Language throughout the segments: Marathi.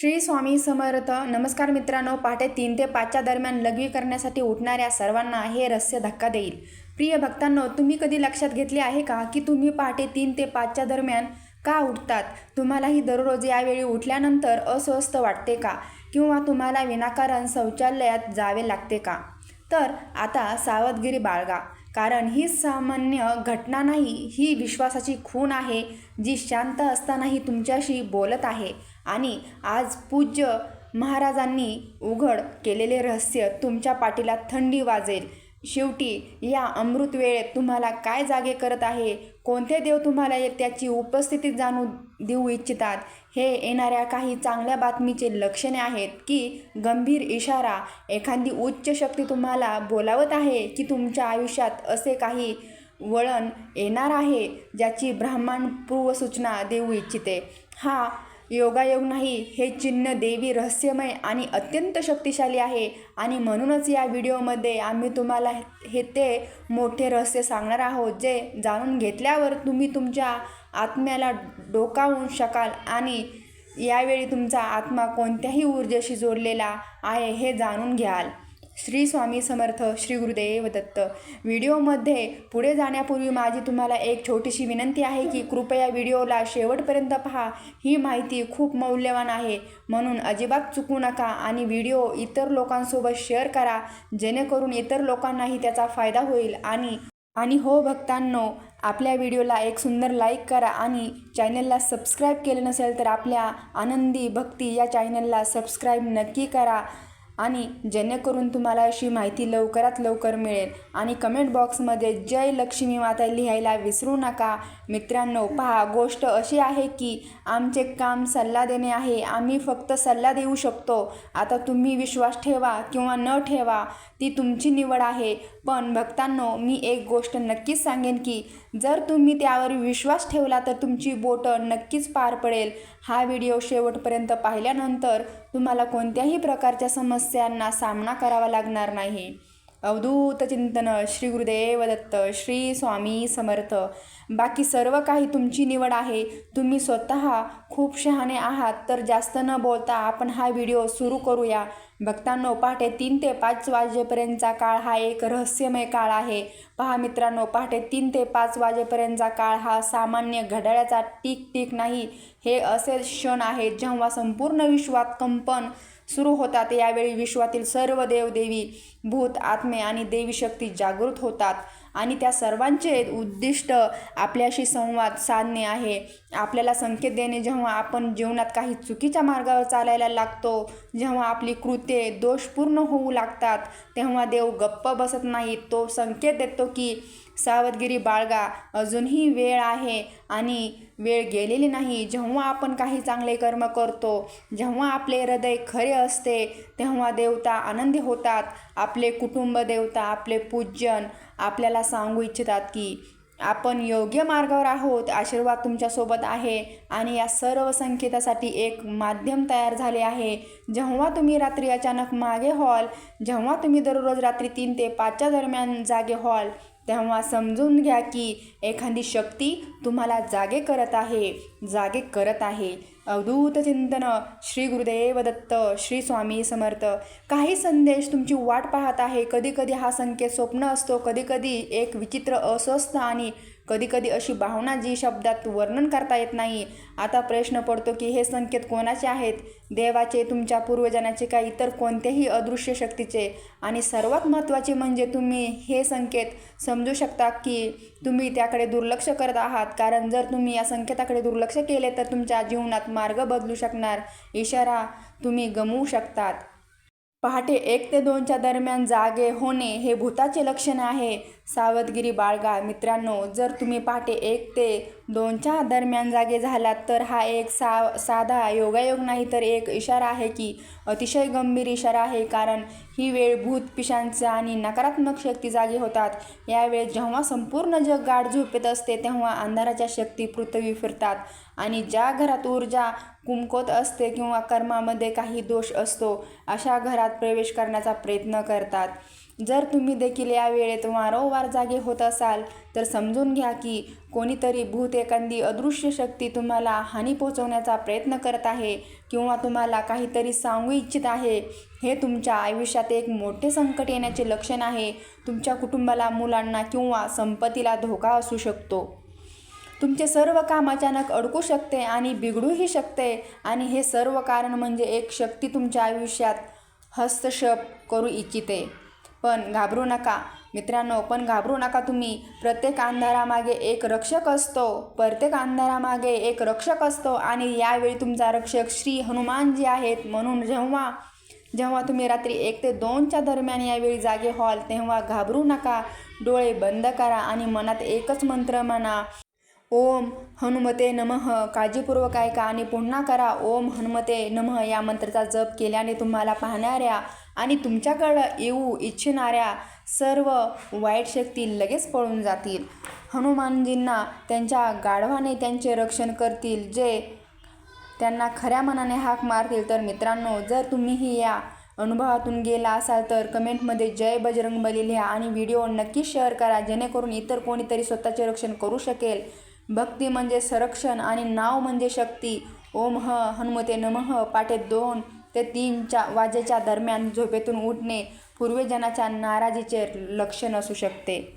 श्री स्वामी समर्थ. नमस्कार मित्रांनो पहाटे तीन ते पाचच्या दरम्यान लघवी करण्यासाठी उठणाऱ्या सर्वांना हे रहस्य धक्का देईल. प्रिय भक्तांनो तुम्ही कधी लक्षात घेतले आहे का की तुम्ही पहाटे तीन ते पाचच्या दरम्यान का उठतात? तुम्हालाही दररोज यावेळी उठल्यानंतर अस्वस्थ वाटते का? किंवा तुम्हाला विनाकारण शौचालयात जावे लागते का? तर आता सावधगिरी बाळगा. कारण ही सामान्य घटना नाही ही विश्वासाची खूण आहे जी शांत असतानाही तुमच्याशी बोलत आहे. आणि आज पूज्य महाराजांनी उघड केलेले रहस्य तुमच्या पाठीला थंडी वाजेल. शेवटी या अमृत वेळेत तुम्हाला काय जागे करत आहे? कोणते देव तुम्हाला त्याची उपस्थिती जाणू देऊ इच्छितात? हे येणाऱ्या काही चांगल्या बातमीचे लक्षणे आहेत की गंभीर इशारा एखादी उच्च शक्ती तुम्हाला बोलावत आहे की तुमच्या आयुष्यात असे काही वळण येणार आहे ज्याची ब्राह्मण पूर्वसूचना देऊ इच्छिते. हा योगायोग नाही हे चिन्ह देवी रहस्यमय आणि अत्यंत शक्तिशाली आहे आणि म्हणूनच या व्हिडिओमध्ये आम्ही तुम्हाला हे ते मोठे रहस्य सांगणार आहोत जे जाणून घेतल्यावर तुम्ही तुमच्या आत्म्याला डोकावून शकाल आणि यावेळी तुमचा आत्मा कोणत्याही ऊर्जेशी जोडलेला आहे हे जाणून घ्याल. श्री स्वामी समर्थ श्री गुरुदेव दत्त. व्हिडिओमध्ये पुढे जाण्यापूर्वी माझी तुम्हाला एक छोटीशी विनंती आहे की कृपया व्हिडिओला शेवटपर्यंत पहा. ही माहिती खूप मौल्यवान आहे. म्हणून अजिबात चुकू नका आणि व्हिडिओ इतर लोकांसोबत शेअर करा. जेणेकरून इतर लोकांनाही त्याचा फायदा होईल आणि आणि हो भक्तांनो आपल्या व्हिडिओला एक सुंदर लाईक करा आणि चॅनलला सबस्क्राईब केलं नसेल तर आपल्या आनंदी भक्ती या चॅनलला सबस्क्राईब नक्की करा. आणि जेणेकरून तुम्हाला अशी माहिती लवकरात लवकर मिळेल. आणि कमेंट बॉक्समध्ये जय लक्ष्मी माता लिहायला विसरू नका. मित्रांनो पहा गोष्ट अशी आहे की आमचे काम सल्ला देणे आहे. आम्ही फक्त सल्ला देऊ शकतो. आता तुम्ही विश्वास ठेवा किंवा न ठेवा. ती तुमची निवड आहे. पण भक्तांनो मी एक गोष्ट नक्कीच सांगेन की जर तुम्ही त्यावर विश्वास ठेवला तर तुमची बोटं नक्कीच पार पडेल. हा व्हिडिओ शेवटपर्यंत पाहिल्यानंतर तुम्हाला कोणत्याही प्रकारच्या समस्यांना सामना करावा लागणार नाही. अवधूत चिंतन श्री गुरुदेव दत्त श्री स्वामी समर्थ. बाकी सर्व काही तुमची निवड आहे. तुम्ही स्वतः खूप शहाणे आहात तर जास्त न बोलता आपण हा व्हिडिओ सुरू करूया. भक्तांनो पहाटे तीन ते पाच वाजेपर्यंतचा काळ हा एक रहस्यमय काळ आहे. पहा मित्रांनो पहाटे तीन ते पाच वाजेपर्यंतचा काळ हा सामान्य घड्याळाचा टीक टीक नाही हे असे क्षण आहेत जेव्हा संपूर्ण विश्वात कंपन सुरू होतात यावेळी विश्वातील सर्व देवदेवी भूत आत्मे आणि देवी शक्ती जागृत होतात आणि त्या सर्वांचे उद्दिष्ट आपल्याशी संवाद साधणे आहे. आपल्याला संकेत देणे जेव्हा आपण जीवनात काही चुकीच्या मार्गावर चालायला लागतो जेव्हा आपली कृत्ये दोषपूर्ण होऊ लागतात तेव्हा देव गप्प बसत नाही. तो संकेत देतो की सावधगिरी बाळगा अजूनही वेळ आहे आणि वेळ गेलेली नाही. जेव्हा आपण काही चांगले कर्म करतो जेव्हा आपले हृदय खरे असते तेव्हा देवता आनंदी होतात. आपले कुटुंब देवता आपले पूजन आपल्याला सांगू इच्छितात की आपण योग्य मार्गावर आहोत आशीर्वाद तुमच्यासोबत आहे आणि या सर्व संकेतासाठी एक माध्यम तयार झाले आहे. जेव्हा तुम्ही रात्री अचानक मागे हॉल जेव्हा तुम्ही दररोज रात्री तीन ते पाचच्या दरम्यान जागे हॉल तेव्हा समजून घ्या की एखादी शक्ती तुम्हाला जागे करत आहे जागे करत आहे. अवधूत चिंतन श्री गुरुदेव दत्त श्री स्वामी समर्थ. काही संदेश तुमची वाट पाहत आहे. कधी कधी हा संकेत स्वप्न असतो. कधीकधी एक विचित्र अस्वस्थ आणि कधी कधी अशी भावना जी शब्दात वर्णन करता येत नाही. आता प्रश्न पडतो की हे संकेत कोणाचे आहेत? देवाचे तुमच्या पूर्वजनाचे का इतर कोणत्याही अदृश्य शक्तीचे? आणि सर्वात महत्त्वाचे म्हणजे तुम्ही हे संकेत समजू शकता की तुम्ही त्याकडे दुर्लक्ष करत आहात. कारण जर तुम्ही या संकेताकडे दुर्लक्ष केले तर तुमच्या जीवनात मार्ग बदलू शकणार. इशारा तुम्ही गमवू शकतात. पहाटे एक ते दोनच्या दरम्यान जागे होणे हे भूताचे लक्षण आहे. सावधगिरी बाळगा. मित्रांनो जर तुम्ही पहाटे एक ते दोनच्या दरम्यान जागे झालात तर हा एक सा साधा योगायोग नाही तर एक इशारा आहे की अतिशय गंभीर इशारा आहे कारण ही वेळ भूत पिशांचा आणि नकारात्मक शक्ती जागे होतात. यावेळेस जेव्हा संपूर्ण जग गाढ झोपेत असते तेव्हा अंधाराच्या शक्ती पृथ्वी फिरतात आणि ज्या घरात ऊर्जा कुमकोत असते किंवा कर्मामध्ये काही दोष असतो अशा घरात प्रवेश करण्याचा प्रयत्न करतात. जर तुम्ही देखील या वेळेत वारंवार जागे होत असाल तर समजून घ्या की कोणीतरी भूत एखादी अदृश्य शक्ती तुम्हाला हानी पोचवण्याचा प्रयत्न करत आहे किंवा तुम्हाला काहीतरी सांगू इच्छित आहे. हे तुमच्या आयुष्यात एक मोठे संकट येण्याचे लक्षण आहे. तुमच्या कुटुंबाला मुलांना किंवा संपत्तीला धोका असू शकतो. तुमचे सर्व काम अचानक अडकू शकते आणि बिघडूही शकते आणि हे सर्व कारण म्हणजे एक शक्ती तुमच्या आयुष्यात हस्तक्षेप करू इच्छिते. पण घाबरू नका. मित्रांनो पण घाबरू नका तुम्ही. प्रत्येक अंधारामागे एक रक्षक असतो. प्रत्येक अंधारामागे एक रक्षक असतो आणि यावेळी तुमचा रक्षक श्री हनुमानजी आहेत म्हणून जेव्हा जेव्हा तुम्ही रात्री एक ते दोनच्या दरम्यान यावेळी जागे व्हाल तेव्हा घाबरू नका. डोळे बंद करा आणि मनात एकच मंत्र म्हणा. ओम हनुमते नमः. काळजीपूर्वक ऐका आणि पुन्हा करा. ओम हनुमते नमः या मंत्राचा जप केल्याने तुम्हाला पाहणाऱ्या आणि तुमच्याकडं येऊ इच्छिणाऱ्या सर्व वाईट शक्ती लगेच पळून जातील. हनुमानजींना त्यांच्या गाढवाने त्यांचे रक्षण करतील जे त्यांना खऱ्या मनाने हाक मारतील. तर मित्रांनो जर तुम्हीही या अनुभवातून गेला असाल तर कमेंटमध्ये जय बजरंगबली लिहा आणि व्हिडिओ नक्की शेअर करा जेणेकरून इतर कोणीतरी स्वतःचे रक्षण करू शकेल. भक्ती म्हणजे संरक्षण आणि नाव म्हणजे शक्ती. ओम ह हनुमते नमः पाठे दोन. ते तीनच्या वाजेच्या दरम्यान झोपेतून उठणे पूर्वजनाच्या नाराजीचे लक्षण असू शकते.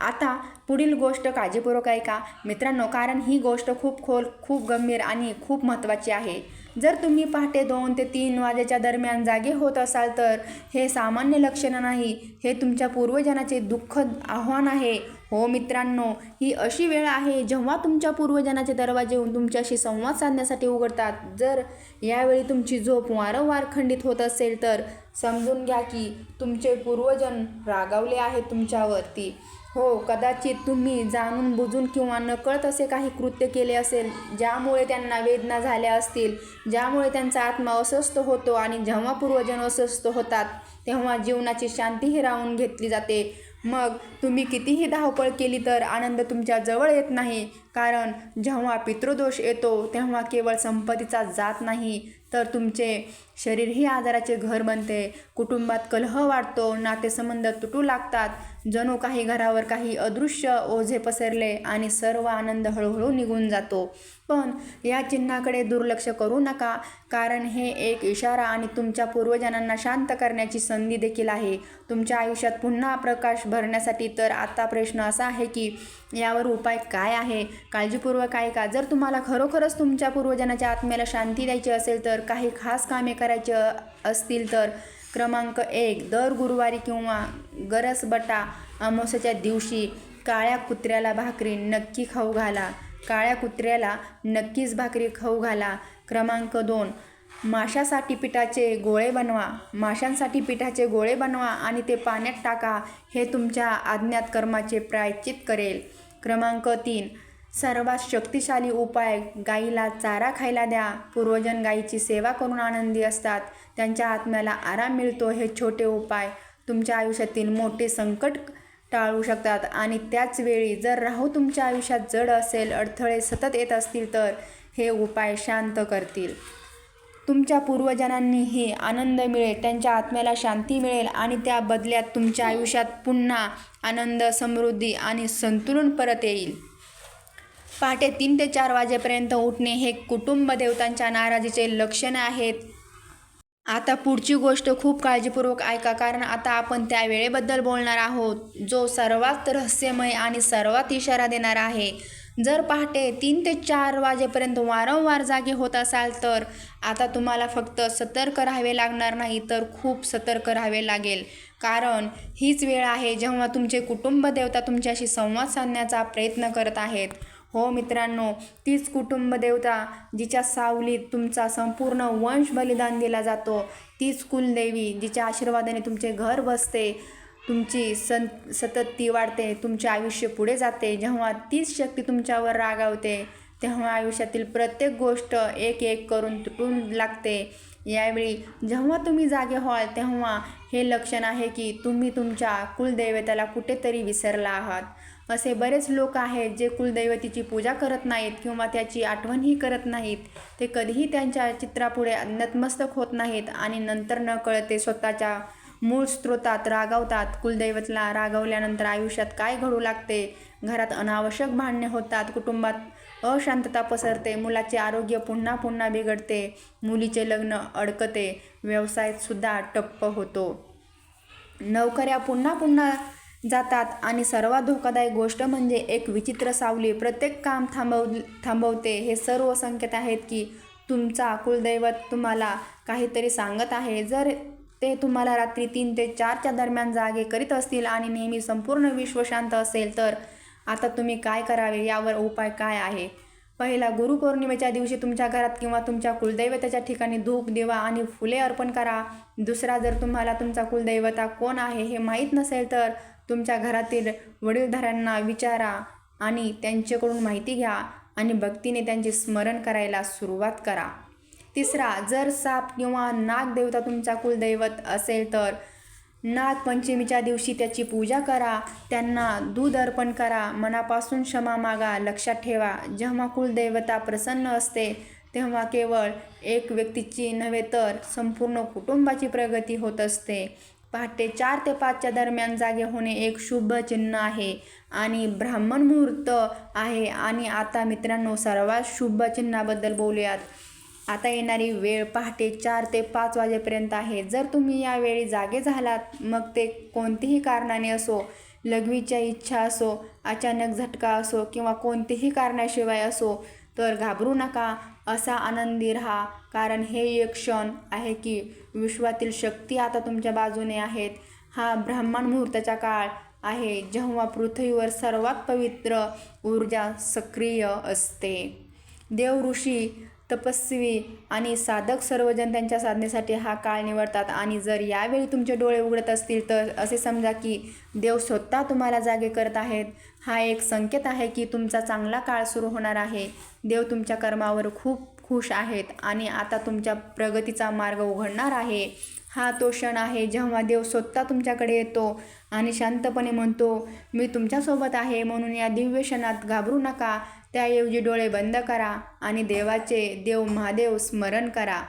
आता पुढील गोष्ट काळजीपूर्वक ऐका. मित्रांनो कारण ही गोष्ट खूप खोल खूप गंभीर आणि खूप महत्त्वाची आहे. जर तुम्ही पहाटे दोन ते तीन वाजेच्या दरम्यान जागे होत असाल तर हे सामान्य लक्षण नाही. हे तुमच्या पूर्वजनाचे दुःखद आव्हान आहे. हो मित्रांनो ही अशी वेळ आहे जेव्हा तुमच्या पूर्वजनाचे दरवाजे येऊन तुमच्याशी संवाद साधण्यासाठी उघडतात. जर यावेळी तुमची झोप वारंवार खंडित होत असेल तर समजून घ्या की तुमचे पूर्वजन रागावले आहेत तुमच्यावरती. हो कदाचित तुम्ही जाणून बुजून किंवा नकळत असे काही कृत्य केले असेल ज्यामुळे त्यांना वेदना झाल्या असतील ज्यामुळे त्यांचा आत्मा अस्वस्थ होतो आणि जेव्हा पूर्वजन अस्वस्थ होतात तेव्हा जीवनाची शांती हिरावून घेतली जाते. मग तुम्ही कितीही धावपळ केली तर आनंद तुमच्या जवळ येत नाही. कारण जेव्हा पितृदोष येतो तेव्हा केवळ संपत्तीचा जात नाही तर तुमचे शरीरही आजाराचे घर बनते. कुटुंबात कलह वाढतो नातेसंबंध तुटू लागतात. जणू काही घरावर काही अदृश्य ओझे पसरले आणि सर्व आनंद हळूहळू निघून जातो. पण या चिन्हाकडे दुर्लक्ष करू नका कारण हे एक इशारा आणि तुमच्या पूर्वजनांना शांत करण्याची संधी देखील आहे. तुमच्या आयुष्यात पुन्हा प्रकाश भरण्यासाठी तर आता प्रश्न असा आहे की यावर उपाय काय आहे? काळजीपूर्वक आहे का? जर तुम्हाला खरोखरच तुमच्या पूर्वजनाच्या आत्म्याला शांती द्यायची असेल तर काही खास कामे करायची असतील तर क्रमांक एक दर गुरुवारी किंवा गरसबटा अमावस्याच्या दिवशी काळ्या कुत्र्याला भाकरी नक्की खाऊ घाला. काळ्या कुत्र्याला नक्कीच भाकरी खाऊ घाला. क्रमांक दोन माशासाठी पिठाचे गोळे बनवा. माशांसाठी पिठाचे गोळे बनवा आणि ते पाण्यात टाका. हे तुमच्या अज्ञात कर्माचे प्रायश्चित करेल. क्रमांक तीन. सर्वात शक्तिशाली उपाय गाईला चारा खायला द्या. पूर्वजन गाईची सेवा करून आनंदी असतात. त्यांच्या आत्म्याला आराम मिळतो हे छोटे उपाय. तुमच्या आयुष्यातील मोठे संकट टाळू शकतात आणि त्याच वेळी जर राहू तुमच्या आयुष्यात जड असेल अडथळे सतत येत असतील तर हे उपाय शांत करतील. तुमच्या पूर्वजनांनीही आनंद मिळेल त्यांच्या आत्म्याला शांती मिळेल आणि त्या बदल्यात तुमच्या आयुष्यात पुन्हा आनंद समृद्धी आणि संतुलन परत येईल. पहाटे तीन ते चार वाजेपर्यंत उठणे हे कुटुंब देवतांच्या नाराजीचे लक्षण आहेत. आता पुढची गोष्ट खूप काळजीपूर्वक ऐका कारण आता आपण त्या वेळेबद्दल बोलणार आहोत जो सर्वात रहस्यमय आणि सर्वात इशारा देणारा आहे. जर पहाटे तीन ते चार वाजेपर्यंत वारंवार जागे होत असाल तर आता तुम्हाला फक्त सतर्क राहावे लागणार नाही तर खूप सतर्क राहावे लागेल. कारण हीच वेळ आहे जेव्हा तुमचे कुटुंब देवता तुमच्याशी संवाद साधण्याचा प्रयत्न करत आहेत. हो मित्रांनो तीच कुटुंब देवता जिच्या सावलीत तुमचा संपूर्ण वंश बलिदान दिला जातो तीच कुलदेवी जिच्या आशीर्वादाने तुमचे घर बसते तुमची सं सतत ती वाढते तुमचे आयुष्य पुढे जाते. जेव्हा तीच शक्ती तुमच्यावर रागावते तेव्हा आयुष्यातील प्रत्येक गोष्ट एक एक करून तुटून लागते. यावेळी जेव्हा तुम्ही जागे व्हाल तेव्हा हे लक्षण आहे की तुम्ही तुमच्या कुलदैवताला कुठेतरी विसरला आहात. असे बरेच लोक आहेत जे कुलदैवतीची पूजा करत नाहीत किंवा त्याची आठवणही करत नाहीत. ते कधीही त्यांच्या चित्रापुढे नतमस्तक होत नाहीत आणि नंतर न कळते स्वतःच्या मूळ स्रोतात रागावतात. कुलदैवतला रागवल्यानंतर आयुष्यात काय घडू लागते? घरात अनावश्यक भांडणे होतात कुटुंबात अशांतता पसरते मुलाचे आरोग्य पुन्हा पुन्हा बिघडते मुलीचे लग्न अडकते व्यवसायातसुद्धा टप्प होतो. नोकऱ्या पुन्हा पुन्हा जातात आणि सर्वात धोकादायक गोष्ट म्हणजे एक विचित्र सावली. प्रत्येक काम थांबव थांबवते. हे सर्व संकेत आहेत की तुमचा कुलदैवत तुम्हाला काहीतरी सांगत आहे. जर ते तुम्हाला रात्री तीन ते चारच्या दरम्यान जागे करीत असतील आणि नेहमी संपूर्ण विश्व शांत असेल तर आता तुम्ही काय करावे? यावर उपाय काय आहे? पहिला गुरुपौर्णिमेच्या दिवशी तुमच्या घरात किंवा तुमच्या कुलदैवताच्या ठिकाणी धूप दिवा आणि फुले अर्पण करा. दुसरा जर तुम्हाला तुमचा कुलदैवता कोण आहे हे माहीत नसेल तर तुमच्या घरातील वडीलधाऱ्यांना विचारा आणि त्यांच्याकडून माहिती घ्या आणि भक्तीने त्यांचे स्मरण करायला सुरुवात करा. तिसरा जर साप किंवा नागदेवता तुमचा कुलदैवत असेल तर नागपंचमीच्या दिवशी त्याची पूजा करा त्यांना दूध अर्पण करा मनापासून क्षमा मागा लक्षात ठेवा. जेव्हा कुलदैवता प्रसन्न असते तेव्हा केवळ एक व्यक्तीची नव्हे तर संपूर्ण कुटुंबाची प्रगती होत असते. पहाटे चार ते पाचच्या दरम्यान जागे होणे एक शुभ चिन्ह आहे आणि ब्राह्मण मुहूर्त आहे. आणि आता मित्रांनो सर्वात शुभ चिन्हाबद्दल बोलूयात. आता येणारी वेळ पहाटे चार ते पाच वाजेपर्यंत आहे. जर तुम्ही यावेळी जागे झालात मग ते कोणतीही कारणाने असो लघवीच्या इच्छा असो अचानक झटका असो किंवा कोणतेही कारणाशिवाय असो तर घाबरू नका. असा आनंदी राहा. कारण हे एक क्षण आहे की विश्वातील शक्ती आता तुमच्या बाजूने आहेत. हा ब्राह्मण मुहूर्ताचा काळ आहे जेव्हा पृथ्वीवर सर्वात पवित्र ऊर्जा सक्रिय असते. देव ऋषी तपस्वी आणि साधक सर्वजण त्यांच्या साधनेसाठी हा काळ निवडतात. आणि जर यावेळी तुमचे डोळे उघडत असतील तर असे समजा की देव स्वतः तुम्हाला जागे करत आहेत. हा एक संकेत आहे की तुमचा चांगला काळ सुरू होणार आहे. देव तुमच्या कर्मावर खूप खुश आहेत आणि आता तुमच्या प्रगतीचा मार्ग उघडणार आहे. हा तो क्षण आहे जेव्हा देव स्वतः तुमच्याकडे येतो आणि शांतपणे म्हणतो मी तुमच्यासोबत आहे म्हणून या दिव्य क्षणात घाबरू नका. त्याऐवजी डोळे बंद करा आणि देवाचे देव महादेव स्मरण करा.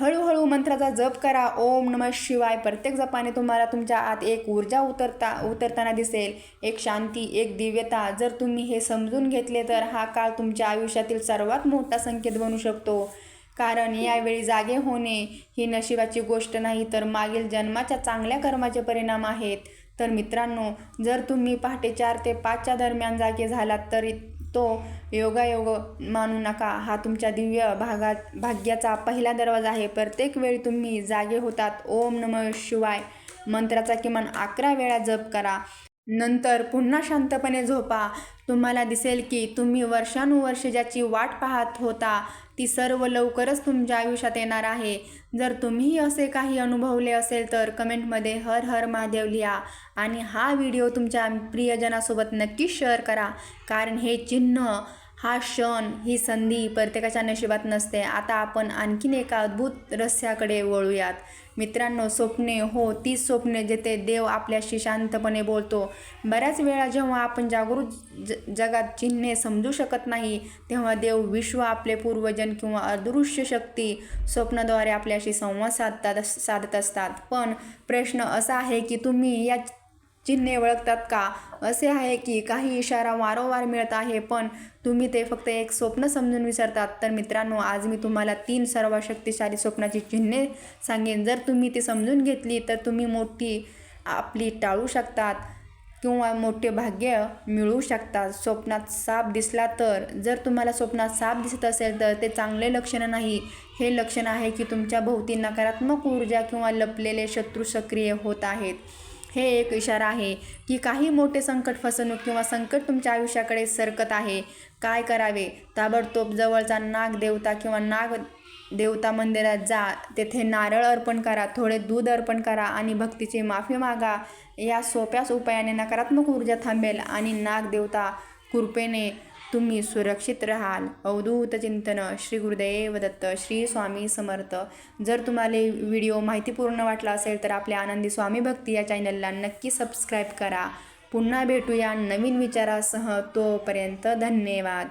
हळूहळू मंत्राचा जप करा. ओम नम शिवाय. प्रत्येक जपाने तुम्हाला तुमच्या आत एक ऊर्जा उतरता उतरताना दिसेल. एक शांती एक दिव्यता. जर तुम्ही हे समजून घेतले तर हा काळ तुमच्या आयुष्यातील सर्वात मोठा संकेत बनू शकतो. कारण यावेळी जागे होणे ही नशिबाची गोष्ट नाही तर मागील जन्माच्या चांगल्या कर्माचे परिणाम आहेत. तर मित्रांनो जर तुम्ही पहाटे चार ते पाचच्या दरम्यान जागे झालात तरी तो योगायोग मानू नका. हा तुमच्या दिव्य भागात भाग्याचा पहिला दरवाजा आहे. प्रत्येक वेळी तुम्ही जागे होतात. ओम नम शिवाय. मंत्राचा किमान अकरा वेळा जप करा. नंतर पुन्हा शांतपणे झोपा. तुम्हाला दिसेल की तुम्ही वर्षानुवर्ष ज्याची वाट पाहत होता ती सर्व लवकरच तुमच्या आयुष्यात येणार आहे. जर तुम्ही असे काही अनुभवले असेल तर कमेंटमध्ये हर हर महादेव लिहा आणि हा व्हिडिओ तुमच्या प्रियजनासोबत नक्कीच शेअर करा. कारण हे चिन्ह हा क्षण ही संधी प्रत्येकाच्या नशिबात नसते. आता आपण आणखीन एका अद्भुत रहस्याकडे वळूयात. मित्रांनो स्वप्ने हो तीच स्वप्ने जेथे देव आपल्याशी शांतपणे बोलतो. बऱ्याच वेळा जेव्हा आपण जागृत ज जगात चिन्हे समजू शकत नाही तेव्हा देव विश्व आपले पूर्वजन किंवा अदृश्य शक्ती स्वप्नाद्वारे आपल्याशी संवाद साधतात साधत असतात. पण प्रश्न असा आहे की तुम्ही या चिन्हे ओळखतात का? असे आहे की काही इशारा वारंवार मिळत आहे पण तुम्ही ते फक्त एक स्वप्न समजून विसरतात. तर मित्रांनो आज मी तुम्हाला तीन सर्व शक्तिशाली स्वप्नाची चिन्हे सांगेन. जर तुम्ही ती समजून घेतली तर तुम्ही मोठी आपली टाळू शकतात किंवा मोठे भाग्य मिळवू शकतात. स्वप्नात साप दिसला तर जर तुम्हाला स्वप्नात साप दिसत असेल तर ते चांगले लक्षण नाही. हे लक्षण आहे की तुमच्या भोवती नकारात्मक ऊर्जा किंवा लपलेले शत्रू सक्रिय होत आहेत. हे एक इशारा आहे की काही मोठे संकट फसवणूक किंवा संकट तुमच्या आयुष्याकडे सरकत आहे. काय करावे? ताबडतोब जवळचा नाग देवता किंवा नाग देवता मंदिरात जा. तेथे नारळ अर्पण करा थोडे दूध अर्पण करा आणि भक्तीची माफी मागा. या सोप्याच उपायाने नकारात्मक ऊर्जा थांबेल आणि नाग देवता कृपेने तुम्ही सुरक्षित राहाल. अवधूत चिंतन श्री गुरुदेव दत्त श्री स्वामी समर्थ. जर तुम्हाला व्हिडिओ माहितीपूर्ण वाटला असेल तर आपल्या आनंदी स्वामी भक्ती या चॅनलला नक्की सबस्क्राईब करा. पुन्हा भेटूया नवीन विचारासह. तोपर्यंत धन्यवाद.